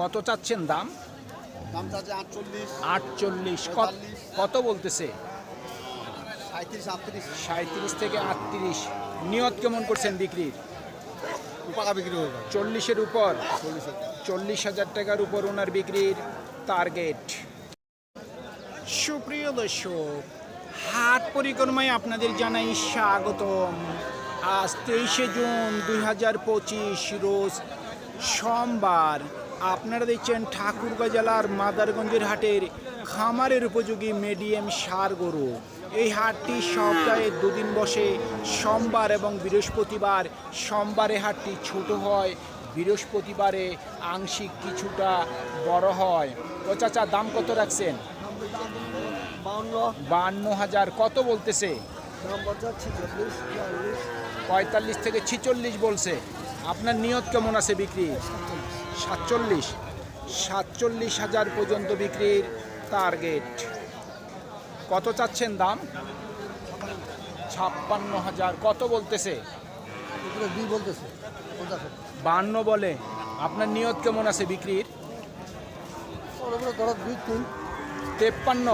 কত চাচ্ছেন দাম? দাম চাচ্ছে আটচল্লিশ। আটচল্লিশ। কত বলতেছে? সাঁত্রিশ। থেকে আটত্রিশ। নিয়ত কেমন করছেন বিক্রির? বিক্রি হয়ে চল্লিশের উপর। চল্লিশ চল্লিশ হাজার টাকার উপর ওনার বিক্রির টার্গেট সুপ্রিয় দর্শক হাট পরিক্রমায় আপনাদের জানাই স্বাগতম। আজ তেইশে জুন দুই হাজার পঁচিশ রোজ সোমবার। আপনারা দেখছেন ঠাকুরগাঁ জেলার মাদারগঞ্জের হাটের খামারের উপযোগী মিডিয়াম সার গরু। এই হাটটি সপ্তাহে দুদিন বসে সোমবার এবং বৃহস্পতিবার। সোমবারে হাটটি ছোট হয় বৃহস্পতিবারে আংশিক কিছুটা বড় হয়। ও চাচা দাম কত রাখছেন? বান্ন হাজার। কত বলতেছে? পঁয়তাল্লিশ থেকে ছিচল্লিশ বলছে। আপনার নিয়ত কেমন আছে বিক্রি? সাতচল্লিশ সাতচল্লিশ হাজার পর্যন্ত বিক্রির টার্গেট কত চাচ্ছেন দাম? ছাপ্পান্ন হাজার। কত বলতেছে? বলতেছে বান্ন বলে। আপনার নিয়ত কেমন আছে বিক্রির? তেপ্পান্ন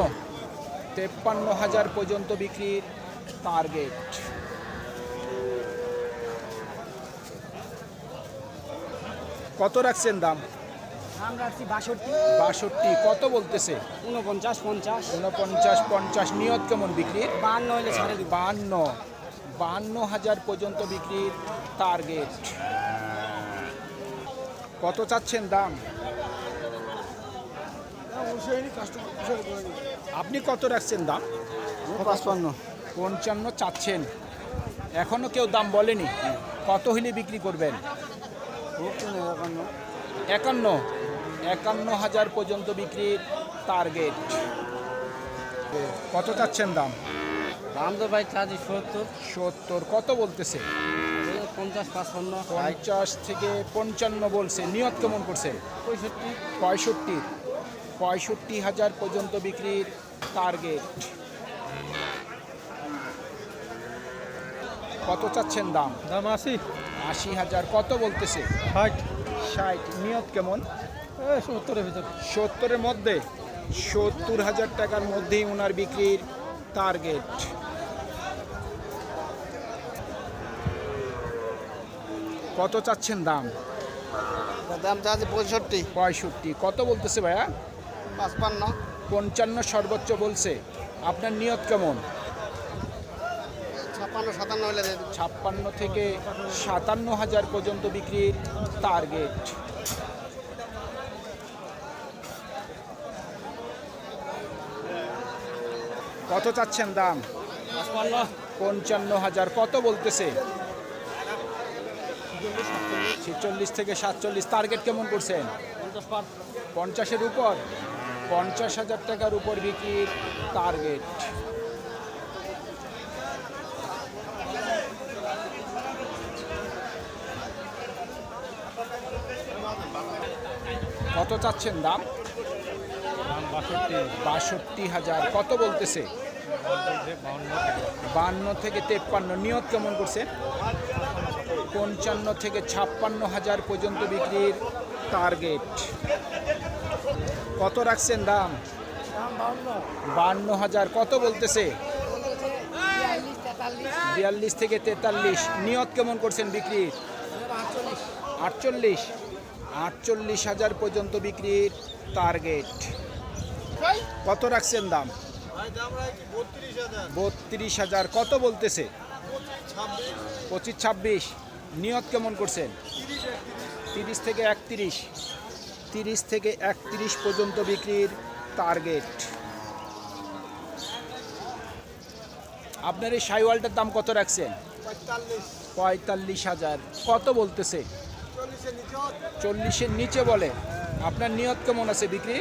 তেপ্পান্ন হাজার পর্যন্ত বিক্রির টার্গেট কত রাখছেন দাম? দাম রাখছি বাষট্টি। বাষট্টি কত বলতেছে? উনপঞ্চাশ পঞ্চাশ। উনপঞ্চাশ পঞ্চাশ নিয়ত কেমন বিক্রির বান্ন দিব। বান্ন। বান্ন হাজার পর্যন্ত বিক্রির টার্গেট কত চাচ্ছেন দাম? আপনি কত রাখছেন দাম? পাঁচপান্ন। পঞ্চান্ন চাচ্ছেন। এখনও কেউ দাম বলেনি। কত হইলে বিক্রি করবেন? একান্ন। একান্ন হাজার পর্যন্ত বিক্রির টার্গেট কত চাচ্ছেন দাম? দাম তো ভাই চার্জি সত্তর। সত্তর কত বলতেছে? পঞ্চাশ পাঁচপান্ন। পঞ্চাশ থেকে পঞ্চান্ন বলছে। নিয়ত কেমন করছে? পঁয়ষট্টি। পঁয়ষট্টি। পঁয়ষট্টি হাজার পর্যন্ত বিক্রির টার্গেট কত চাচ্ছেন দাম? দাম আশি। আশি হাজার কত বলতেছে? ষাট। ষাট নিয়ত কেমন? সত্তরের ভিতর। সত্তরের মধ্যে? সত্তর হাজার টাকার মধ্যেই ওনার বিক্রির টার্গেট কত চাচ্ছেন দাম? দাম চাচ্ছে পঁয়ষট্টি। পঁয়ষট্টি। কত বলতেছে ভাইয়া? পাঁচপান্ন। পঞ্চান্ন সর্বোচ্চ বলছে। আপনার নিয়ত কেমন? ছাপ্পান্ন সাতান্ন হলে ছাপ্পান্ন থেকে সাতান্ন হাজার পর্যন্ত বিক্রির টার্গেট কত চাচ্ছেন দাম? পঞ্চান্ন হাজার কত বলতেছে? ছেচল্লিশ থেকে সাতচল্লিশ টার্গেট কেমন করছেন? পঞ্চাশের উপর পঞ্চাশ হাজার টাকার উপর বিক্রির টার্গেট কত চাচ্ছেন দাম? বাষট্টি হাজার। কত বলতেছে? বান্ন থেকে তেপ্পান্ন। নিয়ত কেমন করছে? পঞ্চান্ন থেকে ছাপ্পান্ন হাজার পর্যন্ত বিক্রির টার্গেট কত রাখছেন দাম? বান্ন হাজার। কত বলতেছে? বিয়াল্লিশ থেকে তেতাল্লিশ। নিয়ত কেমন করছেন বিক্রির? আটচল্লিশ। আটচল্লিশ হাজার পর্যন্ত বিক্রির টার্গেট কত রাখছেন দাম? বত্রিশ হাজার। কত বলতেছে? পঁচিশ ছাব্বিশ। নিয়ত কেমন করছেন? তিরিশ থেকে একত্রিশ। তিরিশ থেকে একত্রিশ পর্যন্ত বিক্রির টার্গেট আপনার এই সাইওয়ালটার দাম কত রাখছেন? পঁয়তাল্লিশ হাজার। কত বলতেছে? চল্লিশের নিচে বলে। আপনার নিয়ত কেমন আছে বিক্রি?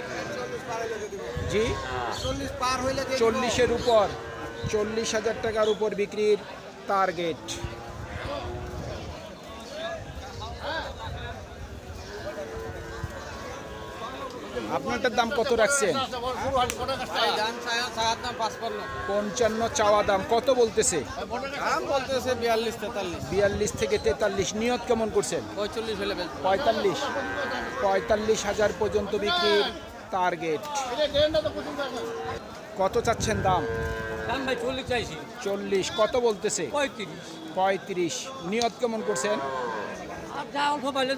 জি। চল্লিশের উপর। চল্লিশ হাজার টাকার উপর বিক্রির টার্গেট আপনারটার দাম কত রাখছেন? পঞ্চান্ন চাওয়া দাম কত বলতেছে? বিয়াল্লিশ থেকে তেতাল্লিশ নিয়ত কেমন করছেন? পঁয়তাল্লিশ। পঁয়তাল্লিশ হাজার পর্যন্ত বিক্রির টার্গেট কত চাচ্ছেন দাম? চল্লিশ কত বলতেছে? পঁয়ত্রিশ। নিয়ত কেমন করছেন? অল্প পাইলে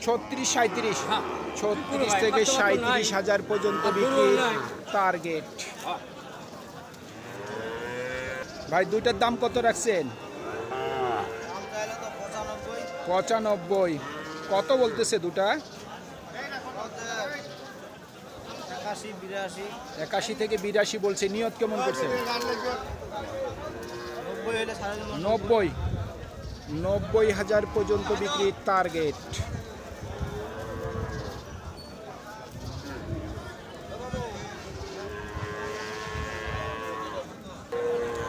ছত্রিশ সাঁত্রিশ হ্যাঁ। ছত্রিশ থেকে সাঁত্রিশ হাজার পর্যন্ত আর বিক্রির টার্গেট ভাই দুইটার দাম কত রাখছেন? পঁচানব্বই। কত বলতেছে দুটা? একাশি থেকে বিরাশি বলছে। নিয়ত কেমন করছে? নব্বই নব্বই। হাজার পর্যন্ত বিক্রির টার্গেট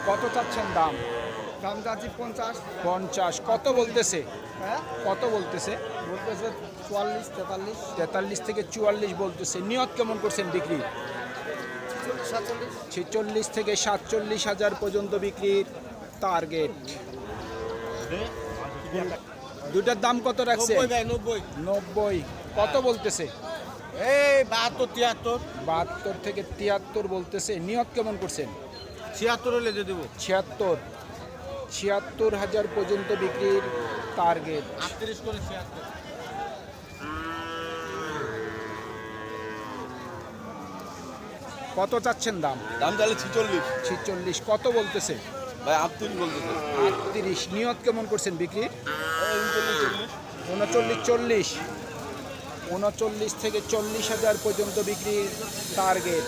কত চাচ্ছেন দাম? দাম যাচ্ছি পঞ্চাশ। পঞ্চাশ। কত বলতেছে? হ্যাঁ? কত বলতেছে? বলতেছে চুয়াল্লিশ তেতাল্লিশ। তেতাল্লিশ থেকে চুয়াল্লিশ বলতেছে। নিয়ত কেমন করছেন বিক্রি? ছেচল্লিশ থেকে সাতচল্লিশ হাজার পর্যন্ত বিক্রির টার্গেট দুটার দাম কত রাখছে? নব্বই। কত বলতেছে? এই বাহাত্তর তিয়াত্তর। বাহাত্তর থেকে তিয়াত্তর বলতেছে। নিয়ত কেমন করছেন? ছিয়াত্তর হলে দিয়ে দেবো। ছিয়াত্তর। ছিয়াত্তর হাজার পর্যন্ত বিক্রির টার্গেট আটত্রিশ করে ছিয়াত্তর। কত চাচ্ছেন দাম? দাম তাহলে ছিচল্লিশ। ছিচল্লিশ। কত বলতেছে? ভাই আটত্রিশ বলতেছে। আটত্রিশ। নিয়ত কেমন করছেন বিক্রি? উনচল্লিশ চল্লিশ। উনচল্লিশ থেকে চল্লিশ হাজার পর্যন্ত বিক্রির টার্গেট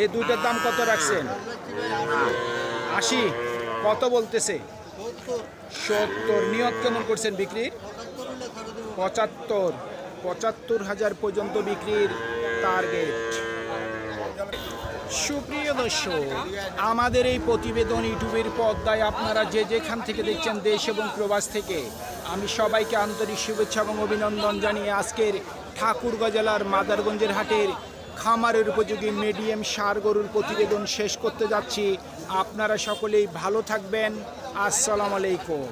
এই দুইটার দাম কত রাখছেন? আশি, কত বলতেছে? সত্তর, নিয়ত কেমন করছেন বিক্রির? পঁচাত্তর পঁচাত্তর হাজার পর্যন্ত বিক্রির টার্গেট সুপ্রিয় দর্শক, আমাদের এই প্রতিবেদন ইউটিউবের পর্দায় আপনারা যে যেখান থেকে দেখছেন দেশ এবং প্রবাস থেকে, আমি সবাইকে আন্তরিক শুভেচ্ছা এবং অভিনন্দন জানিয়ে আজকের ঠাকুরগাঁ জেলার মাদারগঞ্জের হাটের খামারের উপযোগী মিডিয়াম সার গরুর প্রতিবেদন শেষ করতে যাচ্ছি। আপনারা সকলেই ভালো থাকবেন। আসসালামু আলাইকুম।